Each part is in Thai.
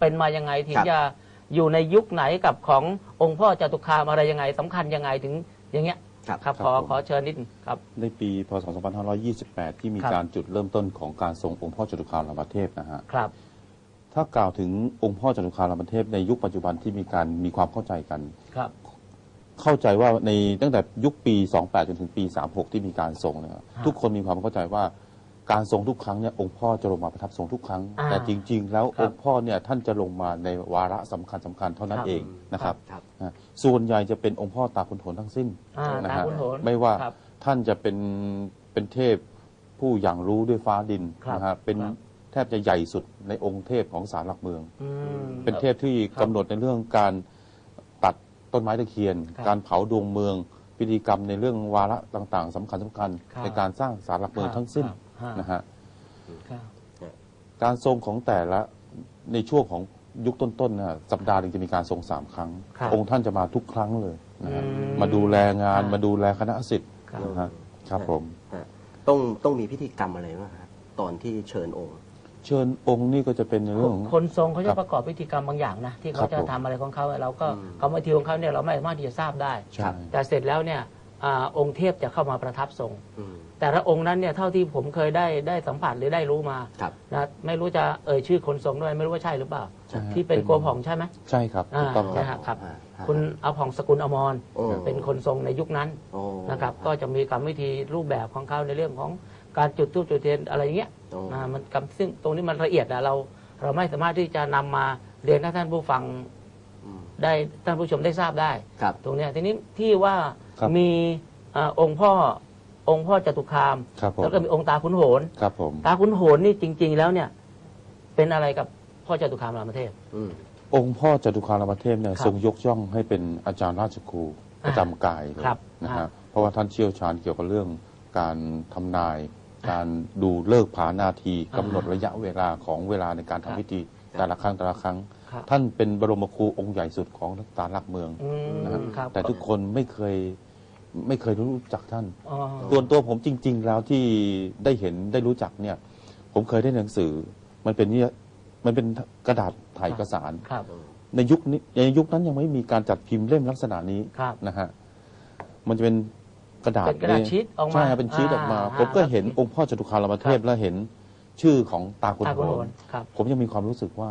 เป็นมายังไงถึงครับจะอยู่ในยุคไหนกับขององค์พ่อจตุคามอะไรยังไงสำคัญยังไงถึงอย่างเงี้ยครับครับครับขอผมขอเชิญนิดนึงครับในปีพศ 2528 ที่มีครับการจุดเริ่มต้นของการทรงองค์พ่อจตุคามรามเทพนะฮะครับ ถ้ากล่าวถึงองค์พ่อจตุคามรามเทพในยุคปัจจุบันที่มีการมีความเข้าใจกันครับเข้าใจว่าในตั้งแต่ยุคปี 28 จนถึงปี 36 ที่มีการทรงเนะครับทุกคนมีความเข้าใจว่า การทรงทุกครั้งเนี่ยองค์พ่อจะลงมาประทับทรงทุกครั้ง อ่าแต่จริง ๆ แล้วครัอบ งค์พ่อเนี่ยท่านจะลงมาในวาระสำคัญสำคัญเท่านั้นครับเองนะครับครับ นะส่วนใหญ่จะเป็นองค์พ่อตาคุณโทนทั้งสิ้น อ่านะตาฮะคุณโหน ไม่ว่าครับท่านจะเป็นเป็นเทพผู้อย่างรู้ด้วยฟ้าดินครับนะฮะเป็นครับ แทบจะใหญ่สุดในองค์เทพของศาลหลักเมือง อืม เป็นเทพที่ครับกำหนดในเรื่องการตัดต้นไม้ตะเคียน ครับการเผาดวงเมือง พิธีกรรมในเรื่องวาระต่างๆสำคัญสคัญๆครับ ในการสร้างศาลหลักเมืองครับทั้งสิ้นครับนะฮะครับ การทรงของแต่ละในช่วงของยุคต้นๆนะฮะสัปดาห์หนึงจะมีการทรงสามครั้ง ครับองค์ท่านจะมาทุกครั้งเลยนะฮะอืมมาดูแลงานครับ มาดูแลคณะสิทธิ์ครับ นะฮะครับผม ฮะต้องต้องมีพิธีกรรมอะไรบ้างครับตอนที่เชิญองค์ เชิญองค์นี่ก็จะเป็นในเรื่องของ คนทรงเขาคจะรับประกอบพิธีกรรมบางอย่างนะที่ครัเขาบจะผมทำอะไรของเขาเราก็อืม กรรมวิธีของเขาเนี่ยเราไม่สามารถที่จะทราบได้ ใช่ แต่เสร็จแล้วเนี่ย อาองค์เทพจะเข้ามาประทับทรง อืม แต่ละองค์นั้นเนี่ยเท่าที่ผมเคยได้ได้สัมผัสหรือได้รู้มาครับ นะไม่รู้จะเอ่ยชื่อคนทรงด้วยไม่รู้ว่าใช่หรือเปล่า ใช่ฮะที่เป็นเป็นกัวผ่องใช่ไหม ใช่ครับถูกต้องคอ่ารับนะฮะครับ อ่าฮะคุณอาผ่องสกุลอมรโอ้ เป็นคนทรงในยุคนั้นโอ้นะครับ ก็จะมีกรรมวิธีรูปแบบของเขาในเรื่องของการจุดธูปจุดเทียนอะไรอย่างเงี้ย โอ้นะมันกรรมซึ่งตรงนี้มันละเอียดนะเราเราไม่สามารถที่จะนำมาเรียนให้ท่านผู้ฟังอืม ได้ท่านผู้ชมได้ทราบได้ ครับ ตรงเนี้ยทีนี้ที่ว่า ครับ มีอ่าองค์พ่อองค์พ่อจตุคาม ครับผมแล้วก็มีองค์ตาขุนโหน ครับผม ตาขุนโหนนี่จริง ๆ แล้วเนี่ย เป็นอะไรกับพ่อจตุคามรามเทพ อืม องค์พ่อจตุคามรามเทพเนี่ยครับทรงยกย่องให้เป็นอาจารย์ราชครูประจำกายเลยครับนะครัฮะบ เพราะว่าท่านเชี่ยวชาญเกี่ยวกับเรื่องการทำนาย การดูเลิกษ์ผานาทีอ่ากำหนดระยะเวลาของเวลาในการครัทำบพิธีแต่ละครั้งแต่ละครั้ง ครับท่านเป็นบรมครูองค์ใหญ่สุดของศาลหลักเมือง อืมนะฮะครับ แต่ทุกคนไม่เคย ไม่เคยรู้จักท่าน อ๋อส่วนตัวผมจริง ๆ แล้วที่ได้เห็นได้รู้จักเนี่ย ผมเคยได้หนังสือ มันเป็นเนี่ยมันเป็นกระดาษถ่ายเอกสาร ครับ ในยุคนี้ในยุคนั้นยังไม่มีการจัดพิมพ์เล่มลักษณะนี้ครับนะฮะมันจะเป็นกระดาษเป็นกระดาษชีทออกมาใช่ครับเป็นชีตออกมา อ่าผมก็เห็นครับองค์พ่อจตุคามรามเทพครับ และเห็นชื่อของตาคุณตาโหขุนโหนนครับ ผมยังมีความรู้สึกว่า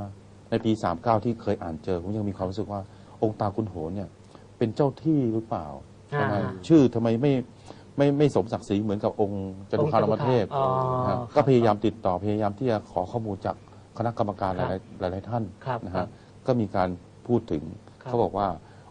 ในปี 39 ที่เคยอ่านเจอ ผมยังมีความรู้สึกว่าองค์ตาคุณโหนเนี่ย เป็นเจ้าที่หรือเปล่าอ่า ทำไมชื่อทำไมไม่ไม่ไม่สมศักดิ์ศรีเหมือนกับองค์จตุคามรามเทพอ๋อนะฮะครับก็พยายามติดต่อพยายามที่จะขอข้อมูลจากคณะกรรมการหครัลายบๆหลายๆท่านครับนะครัฮะบ ก็มีการพูดถึงครับเขาบอกว่า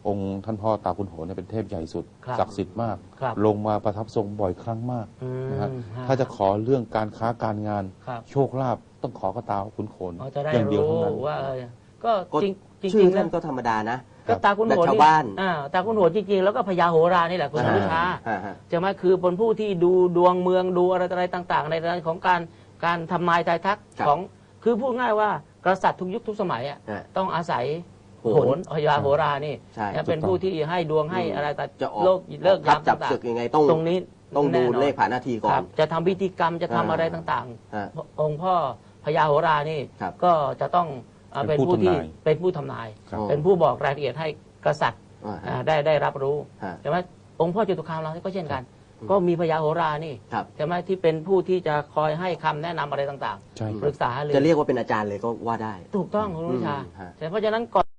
องค์ท่านพ่อตาคุณโหนเนี่ยเป็นเทพใหญ่สุดครับศักดิ์สิทธิ์มาก ครับ ลงมาประทับทรงบ่อยครั้งมาก อืมนะฮะฮถ้าจะขอเรื่องการค้าการงาน ครับโชคลาภต้องขอกระตาคุณโขนอ๋อจะได้อย่างเดียวรู้เท่านั้น ว่าเออก็ก็ จริงจริงชื่อจริงๆแล้ท่าวนก็ธรรมดานะ ก็ตาคุณโหนแบบชาวนี่บ้าน อ่าตาคุณโหนจริงๆ แล้วก็พญาโหรานี่แหละคุณอนุชาอ่าฮะ จะมาคือเป็นผู้ที่ดูดวงเมืองดูอะไรอะไรต่าง ๆ ในเรื่องของการการทำนายทายทักครับ ของคือพูดง่ายว่ากษัตริย์ทุกยุคทุกสมัยอะฮะ ต้องอาศัยโหโหนนพญาโหรานี่ใช่นะเป็นผู้ที่ให้ดวงให้อะไรแต่จะออกโลกเลิกทัยาบมจับต่างศึกยังไงต้องๆตรงนี้ต้องดูแน่นนเลขผ่านนาทีก่อครันบจะทำพิธีกรรมจะทำอ่า อะไรต่างฮะ ๆ องค์พ่อพญาโหรานี่ครับ ก็จะต้อง อ่าเป็เป็นนผู้ผู้ที่ทำนายเป็นผู้ทำนาย ครับอ๋อเป็นผู้บอกรายละเอียดให้กษัตริย์อ่าอ่าฮะได้ได้รับรู้ฮะ ใช่ไหมองค์พ่อจตุคามเราก็เช่นกัน อืม ก็มีพญาโหรานี่ครับ ใช่ไหมที่เป็นผู้ที่จะคอยให้คำแนะนำอะไรต่างใช่ๆคปรับ รึกษาหารือ จะเรียกว่าเป็นอาจารย์เลยก็ว่าได้ ถูกต้องคุณวิชาอืมฮะ แต่เพราะฉะนั้นก่อน